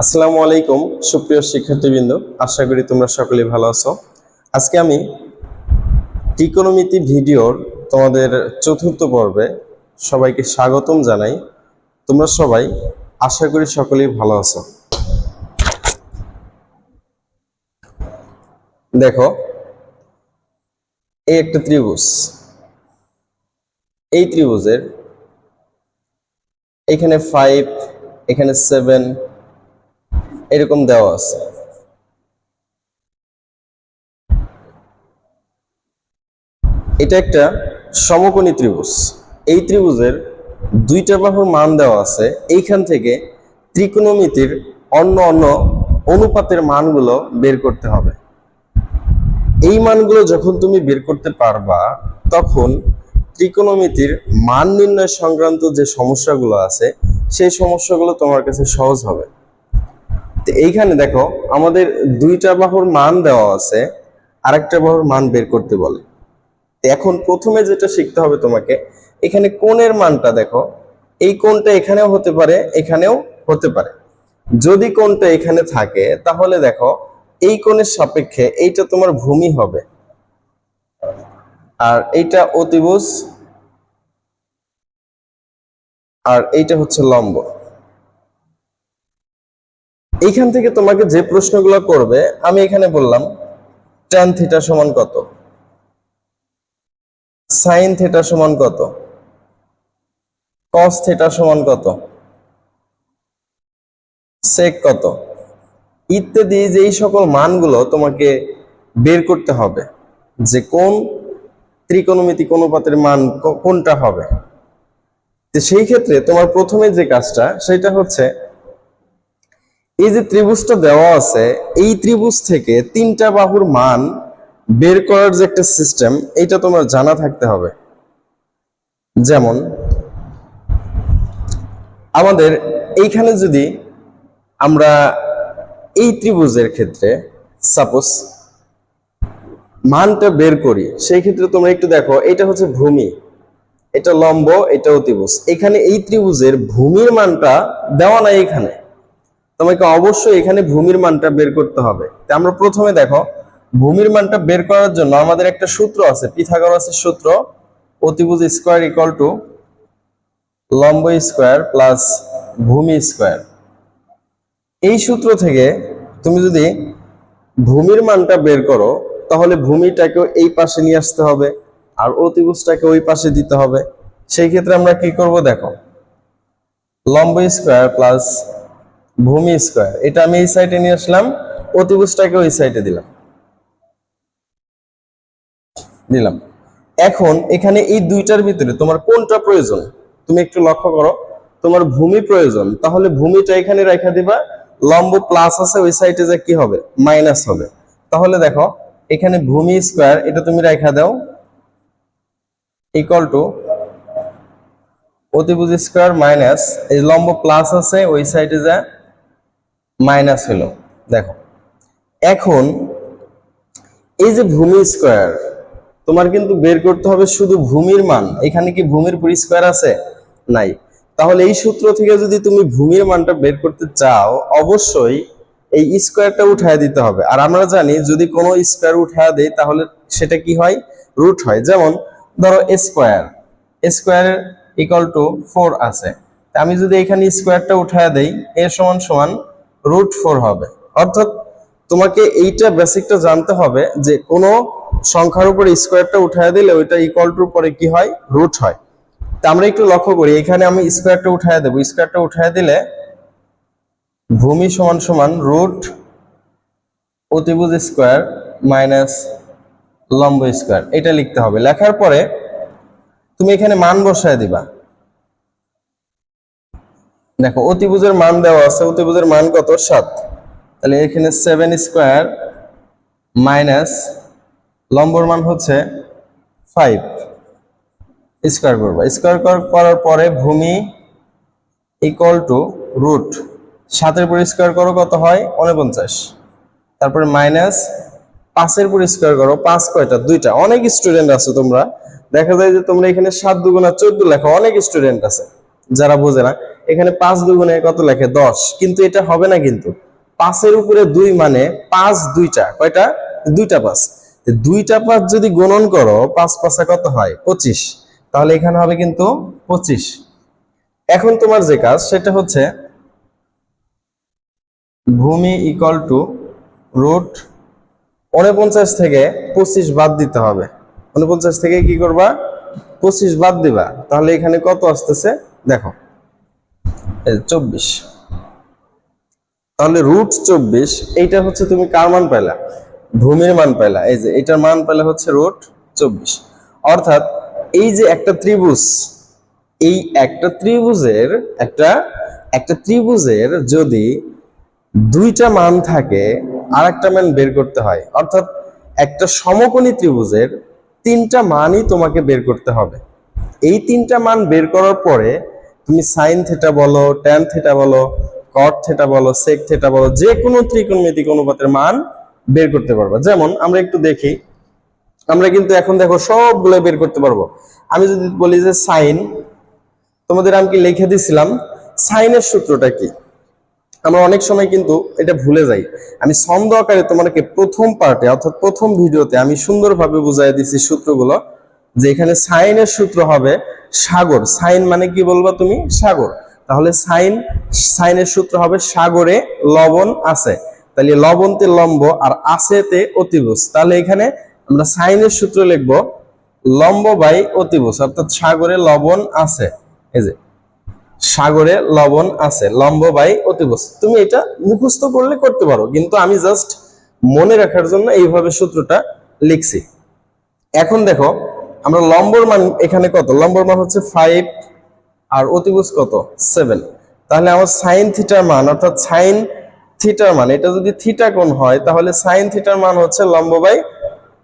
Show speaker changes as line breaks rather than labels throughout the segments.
আসসালামু আলাইকুম, সুপ্রিয় শিক্ষার্থীবৃন্দ। আশা করি তোমরা সকলেই ভালো আছো। আজকে আমি ত্রিকোণমিতি ভিডিওর তোমাদের চতুর্থ পর্বে সবাইকে স্বাগতম জানাই। তোমরা সবাই আশা করি সকলেই ভালো আছো। দেখো, এই একটা ত্রিভুজ। এই ত্রিভুজের এখানে ফাইভ এখানে সেভেন এরকম দেওয়া আছে। এটা একটা সমকোণী ত্রিভুজ। এই ত্রিভুজের দুইটা বাহুর মান দেওয়া আছে। এইখান থেকে ত্রিকোণমিতির অন্য অন্য অনুপাতের মানগুলো বের করতে হবে। এই মানগুলো যখন তুমি বের করতে পারবা, তখন ত্রিকোণমিতির মান নির্ণয় সংক্রান্ত যে সমস্যাগুলো আছে, সেই সমস্যাগুলো তোমার কাছে সহজ হবে। এইখানে দেখো, আমাদের দুইটা বাহুর মান দেওয়া আছে, আরেকটা বাহুর মান বের করতে বলে। এখন প্রথমে যেটা শিখতে হবে তোমাকে, এখানে কোণের মানটা দেখো, এই কোণটা এখানেও হতে পারে, এখানেও হতে পারে। যদি কোণটা এখানে থাকে, তাহলে দেখো, এই কোণের সাপেক্ষে এইটা তোমার ভূমি হবে। আর এইটা অতিভুজ, আর এইটা হচ্ছে লম্ব। এইখান থেকে তোমাকে যে প্রশ্নগুলো করবে, আমি এখানে বললাম ট্যান থিটা সমান কত? সাইন থিটা সমান কত? কস থিটা সমান কত? সেক কত? ইত্যাদি যে এই সকল মানগুলো তোমাকে বের করতে হবে যে কোন ত্রিকোণমিতিক অনুপাতের মান কোনটা হবে। সেই ক্ষেত্রে তোমার প্রথমে যে কাজটা, সেটা হচ্ছে এই যে ত্রিভুজটা দেওয়া আছে, এই ত্রিভুজ থেকে তিনটা বাহুর মান বের করার যে একটা সিস্টেম এটা তোমার জানা থাকতে হবে। যেমন, আমাদের এইখানে যদি আমরা এই ত্রিভুজের ক্ষেত্রে সাপোজ মানটা বের করি, সেই ক্ষেত্রে তোমরা একটু দেখো, এটা হচ্ছে ভূমি, এটা লম্ব এটা অতিভুজ এখানে এই ত্রিভুজের ভূমির মানটা দেওয়া নাই এখানে। তোমাকে অবশ্যই এখানে ভূমির মানটা বের করতে হবে। তা আমরা প্রথমে দেখো, ভূমির মানটা বের করার জন্য আমাদের একটা সূত্র আছে, পিথাগোরাসের সূত্র, অতিভুজ স্কোয়ার ইকুয়াল টু লম্ব স্কোয়ার প্লাস ভূমি স্কোয়ার। এই সূত্র থেকে তুমি যদি ভূমির মানটা বের করো, তাহলে ভূমিটাকে এই পাশে নিয়ে আসতে হবে, আর অতিভুজটাকে ওই পাশে দিতে হবে। সেই ক্ষেত্রে আমরা কি করব দেখো, লম্ব স্কোয়ার প্লাস ভূমি স্কোয়ার। এটা আমি এই সাইডে নিয়ে আসলাম, অতিভুজটাকে ওই সাইডে দিলাম। দিলাম। এখন এখানে এই দুইটার ভিতরে তোমার কোনটা প্রয়োজন? তুমি একটু লক্ষ্য করো, তোমার ভূমি প্রয়োজন, তাহলে ভূমিটা এখানে রেখা দিবা। লম্ব প্লাস আছে, ওই সাইডে যে কি হবে? মাইনাস হবে। তাহলে দেখো, এখানে ভূমি স্কোয়ার, এটা তুমি রেখা দাও। ইকুয়াল টু অতিভুজ স্কোয়ার মাইনাস এই লম্ব প্লাস আছে, ওই সাইডে যা। মাইনাস হলো। দেখো, এখন এই যে ভূমি স্কোয়ার, তোমার কিন্তু বের করতে হবে শুধু ভূমির মান। এখানে কি ভূমির পুরি স্কোয়ার আছে? নাই। তাহলে এই সূত্র থেকে যদি তুমি ভূমির মানটা বের করতে চাও, অবশ্যই এই স্কোয়ারটা উঠায় দিতে হবে। আর আমরা জানি যদি কোনো স্কোয়ার উঠায় দেই, তাহলে সেটা কি হয়? রুট হয়। যেমন, ধরো square. Square equal to four আছে। আমি যদি এখানে স্কোয়ারটা উঠায় দেই, এ সমান সমান রুট ফোর হবে। অর্থাৎ তোমাকে এইটা বেসিকটা জানতে হবে যে কোনো সংখ্যার উপরে স্কোয়ারটা উঠায় দিলে ওইটা ইকুয়াল টু পরে কি হয়? রুট হয়। তা আমরা একটু লক্ষ্য করি, এখানে আমি স্কোয়ারটা উঠায় দেবো। স্কোয়ারটা উঠায় দিলে ভূমি সমান সমান রুট অতিভুজ স্কোয়ার মাইনাস লম্ব স্কোয়ার এটা লিখতে হবে। লেখার পরে তুমি এখানে মান বসায় দিবা। দেখো, অতিভুজের মান দেওয়া আছে, অতিভুজের মান কত? সাত। তাহলে এখানে সেভেন স্কোয়ার মাইনাস লম্বর মান হচ্ছে ফাইভ স্কোয়ার করবা। স্কোয়ার করার পরে ভূমি ইকুয়াল টু রুট সাতের পর স্কোয়ার করো, কত হয়? উনপঞ্চাশ। তারপরে মাইনাস পাঁচের পর স্কোয়ার করো, পাঁচ কয়টা? দুইটা। অনেক স্টুডেন্ট আছে তোমরা। দেখা যায় যে তোমরা এখানে সাত দুগুণা চোদ্দ লেখো, অনেক স্টুডেন্ট আছে, যারা বোঝে না। এখানে পাঁচ দুগুণে কত লেখে? দশ। কিন্তু এটা হবে না কিন্তু। পাঁচের উপরে দুই মানে পাঁচ দুইটা। কয়টা? দুইটা পাঁচ। দুইটা পাঁচ যদি গুণন করো, পাঁচ পাঁচা কত হয়? পঁচিশ। তাহলে এখানে হবে কিন্তু পঁচিশ। এখন তোমার যে কাজ, সেটা হচ্ছে ভূমি ইকুয়াল টু রুট উনপঞ্চাশ থেকে পঁচিশ বাদ দিতে হবে। উনপঞ্চাশ থেকে কি করবা? পঁচিশ বাদ দিবা। তাহলে এখানে কত আসতেছে? দেখো। চব্বিশ। তাহলে রুট চব্বিশ, এইটা হচ্ছে তুমি কার মান পাইলা? ভূমির মান পাইলা। এই যে এটার মান পাইলা হচ্ছে রুট চব্বিশ। অর্থাৎ এই যে একটা ত্রিভুজ, এই একটা ত্রিভুজের একটা একটা ত্রিভুজের যদি দুইটা মান থাকে আর একটা মান বের করতে হয়। অর্থাৎ একটা সমকোণী ত্রিভুজের তিনটা মানই তোমাকে বের করতে হবে। এই তিনটা মান বের করার পরে তুমি সাইন থেটা বলো ট্যান থেটা বলো কট থেটা বলো সেক থেটা বলো, যে কোনো ত্রিকোণমিতিক অনুপাতের মান বের করতে পারবে। যেমন, আমরা একটু দেখি। আমরা কিন্তু এখন দেখো সবগুলো বের করতে পারব। আমি যদি বলি যে সাইন, তোমাদের আমি কি লিখে দিছিলাম? সাইনের সূত্রটা কি? আমরা অনেক সময় কিন্তু এটা ভুলে যাই। আমি ছন্দ আকারে তোমাকে প্রথম পার্টে অর্থাৎ প্রথম ভিডিওতে আমি সুন্দরভাবে বুঝাই দিছি সূত্রগুলো। যে এখানে সাইনের সূত্র হবে সাগর। সাইন মানে কি বলবা তুমি? সাগর। তাহলে সাইন, সাইনের সূত্র হবে সাগরে লবণ আছে। তাহলে লবণতে লম্ব আর আছেতে অতিভুজ। তাহলে এখানে আমরা সাইনের সূত্র লিখব লম্ব বাই অতিভুজ, অর্থাৎ সাগরে লবণ আছে। এই যে, সাগরে লবণ আছে, লম্ব বাই অতিভুজ। তুমি এটা মুখস্থ করলে করতে পারো, কিন্তু আমি জাস্ট মনে রাখার জন্য এইভাবে সূত্রটা লিখছি। এখন দেখো আমরা লম্বর মান এখানে কত? লম্বর মান হচ্ছে ফাইভ আর অতিভুজ কত? সেভেন তাহলে আমার সাইন থিটার মান, অর্থাৎ সাইন থিটার মান, এটা যদি থিটা কোণ হয়, তাহলে সাইন থিটার মান হচ্ছে লম্ব বাই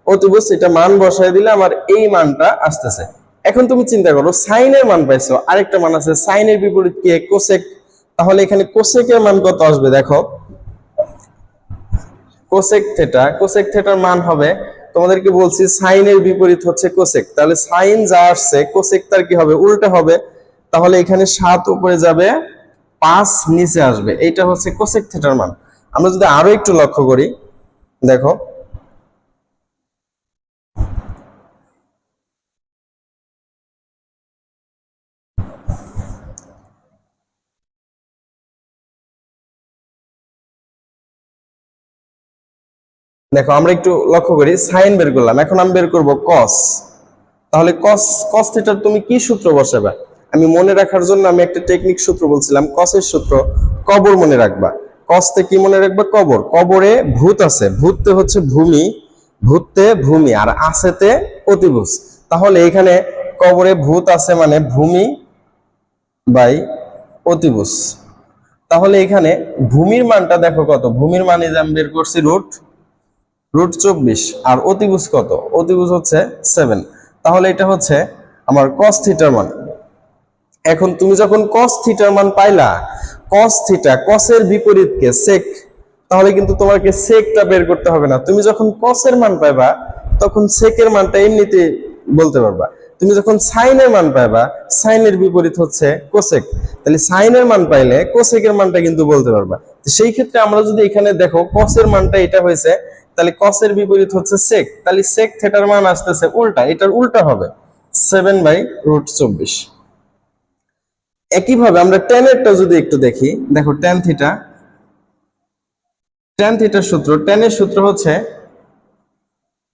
অতিভুজ, এটা মান বসায় দিলে আমার এই মানটা আসতেছে। এখন তুমি চিন্তা করো, সাইনের মান পাইছো, আরেকটা মান আছে, সাইনের বিপরীত কি? কোসেক তাহলে এখানে কোসেকের মান কত আসবে? দেখো কোসেক থেটা কোসেক থেটার মান হবে তোমাদেরকে বলছি, সাইনের বিপরীত হচ্ছে কোসেক। তাহলে সাইন যা আসছে, কোসেক তার কি হবে? উল্টা হবে। তাহলে এখানে সাত উপরে যাবে, পাঁচ নিচে আসবে। এইটা হচ্ছে কোসেক থেটার মান। আমরা যদি আরও একটু লক্ষ্য করি, দেখো দেখো, আমরা একটু লক্ষ্য করি, সাইন বের করলাম। এখন আমি বের করব কস তাহলে কস কস থিটার তুমি কি সূত্র বসাবে? আমি মনে রাখার জন্য আমি একটা টেকনিক সূত্র বলছিলাম কসের সূত্র। কবর মনে রাখবা। কসতে কি মনে রাখবা? কবর। কবরে ভূত আছে। ভূততে হচ্ছে ভূমি। ভূততে ভূমি। আর আছেতে অতিভুজ। তাহলে এখানে কবরে ভূত আছে মানে ভূমি বাই অতিভুজ। তাহলে এখানে ভূমির মানটা দেখো কত। ভূমির মানে আমি বের করছি রুট রুট চব্বিশ আর অতিভুজ কত? অতিভুজ হচ্ছে সেভেন তাহলে এটা হচ্ছে আমার কস থিটার মান। এখন তুমি যখন কস থিটার মান পাইলা কস থিটা কসের বিপরীতকে সেক তাহলে কিন্তু তোমাকে সেকটা বের করতে হবে না। তুমি যখন কসের মান পাইবা, তখন সেকের মানটা এমনিতে বলতে পারবা। তুমি যখন সাইনের মান পাইবা সাইনের বিপরীত হচ্ছে কোসেক তাহলে সাইনের মান পাইলে কোসেকের মানটা কিন্তু বলতে পারবা। সেই ক্ষেত্রে আমরা যদি এখানে দেখো কসের মানটা এটা হয়েছে তাহলে কসের বিপরীত হচ্ছে সেক তাহলে সেক থেটার মান আসতেছে উল্টা, এটার উল্টা হবে সেভেন বাই রুট চব্বিশ। একইভাবে আমরা টেনেরটা যদি একটু দেখি, দেখো টেন থিটা টেন থিটার সূত্র টেনের সূত্র হচ্ছে,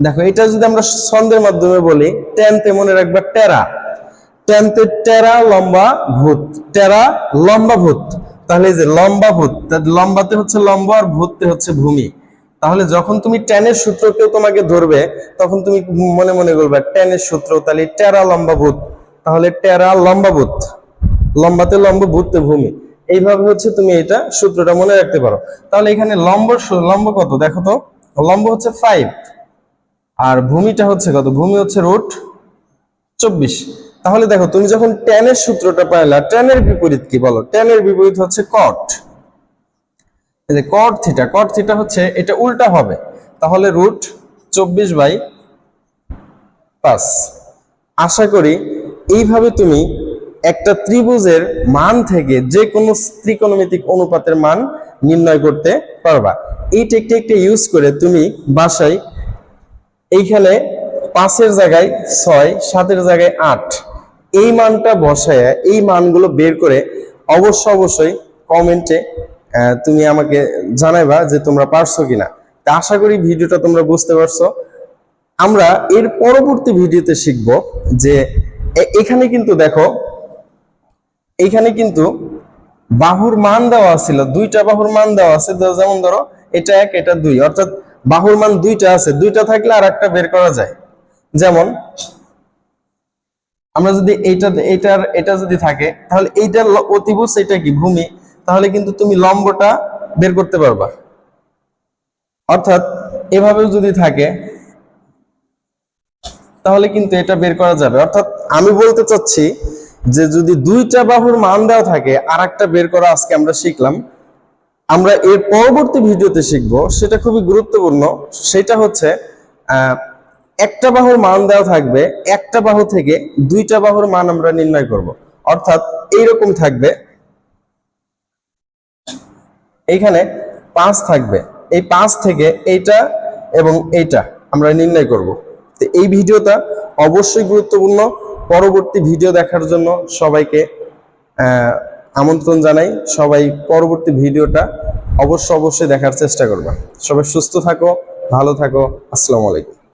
দেখো এটা যদি আমরা ছন্দের মাধ্যমে বলি টেনতে মনে রাখবা টেরা টেনতে টেরা লম্বা ভূত টেরা লম্বা ভূত। তাহলে যে লম্বা ভূত লম্বাতে হচ্ছে লম্বা আর ভূততে হচ্ছে ভূমি। তাহলে যখন তুমি টেনের সূত্র কেউ তোমাকে ধরবে, তখন তুমি মনে মনে করবে টেনের সূত্র, তাহলে টেরা লম্বা ভূত। তাহলে টেরা লম্বা ভূত। লম্বাতে লম্ব ভূততে ভূমি। এইভাবে হচ্ছে তুমি এটা সূত্রটা মনে রাখতে পারো। তাহলে এখানে লম্ব লম্ব কত? দেখো তো, লম্ব হচ্ছে ফাইভ আর ভূমিটা হচ্ছে কত? ভূমি হচ্ছে রুট চব্বিশ। তাহলে দেখো, তুমি যখন টেনের সূত্রটা পাইলা টেনের বিপরীত কি বলো? টেনের বিপরীত হচ্ছে কট যে কট থিটা কট থিটা হচ্ছে এটা উল্টা হবে। তাহলে রুট চব্বিশ বাই পাঁচ। আশা করি এইভাবে তুমি একটা ত্রিভুজের মান থেকে যে কোনো ত্রিকোণমিতিক অনুপাতের মান নির্ণয় করতে পারবা। এই টেকনিকটা ইউজ করে তুমি বাসায় এইখানে পাঁচের জায়গায় ছয়, সাতের জায়গায় আট, এই মানটা বসায় এই মানগুলো বের করে অবশ্য অবশ্যই কমেন্টে তুমি আমাকে জানাইবা যে তোমরা পারছ কিনা। তা আশা করি ভিডিওটা তোমরা বুঝতে পারছ। আমরা এর পরবর্তী ভিডিওতে শিখব যে এখানে কিন্তু দেখো, এখানে কিন্তু বাহুর মান দেওয়া ছিল, দুইটা বাহুর মান দেওয়া আছে। যেমন ধরো, এটা এক, এটা দুই। অর্থাৎ বাহুর মান দুইটা আছে। দুইটা থাকলে আর একটা বের করা যায়। যেমন, আমরা যদি এইটা এইটার এটা যদি থাকে, তাহলে এইটার অতিভুজ এটা কি? ভূমি। তাহলে কিন্তু তুমি লম্বটা বের করতে পারবা। অর্থাৎ এভাবেও যদি থাকে, তাহলে কিন্তু এটা বের করা যাবে। অর্থাৎ আমি বলতে চাচ্ছি যে যদি দুইটা বাহুর মান দেওয়া থাকে আর একটা বের করা আজকে আমরা শিখলাম। আমরা এর পরবর্তী ভিডিওতে শিখব। সেটা খুবই গুরুত্বপূর্ণ। সেটা হচ্ছে একটা বাহুর মান দেওয়া থাকবে, একটা বাহু থেকে দুইটা বাহুর মান আমরা নির্ণয় করব। অর্থাৎ এইরকম থাকবে। এইখানে পাঁচ থাকবে। এই পাঁচ থেকে এইটা এবং এইটা আমরা নির্ণয় করব। তো এই ভিডিওটা অবশ্যই গুরুত্বপূর্ণ। পরবর্তী ভিডিও দেখার জন্য সবাইকে আমন্ত্রণ জানাই। সবাই পরবর্তী ভিডিওটা অবশ্য অবশ্যই দেখার চেষ্টা করবা। সবাই সুস্থ থাকো, ভালো থাকো। আসসালামু আলাইকুম।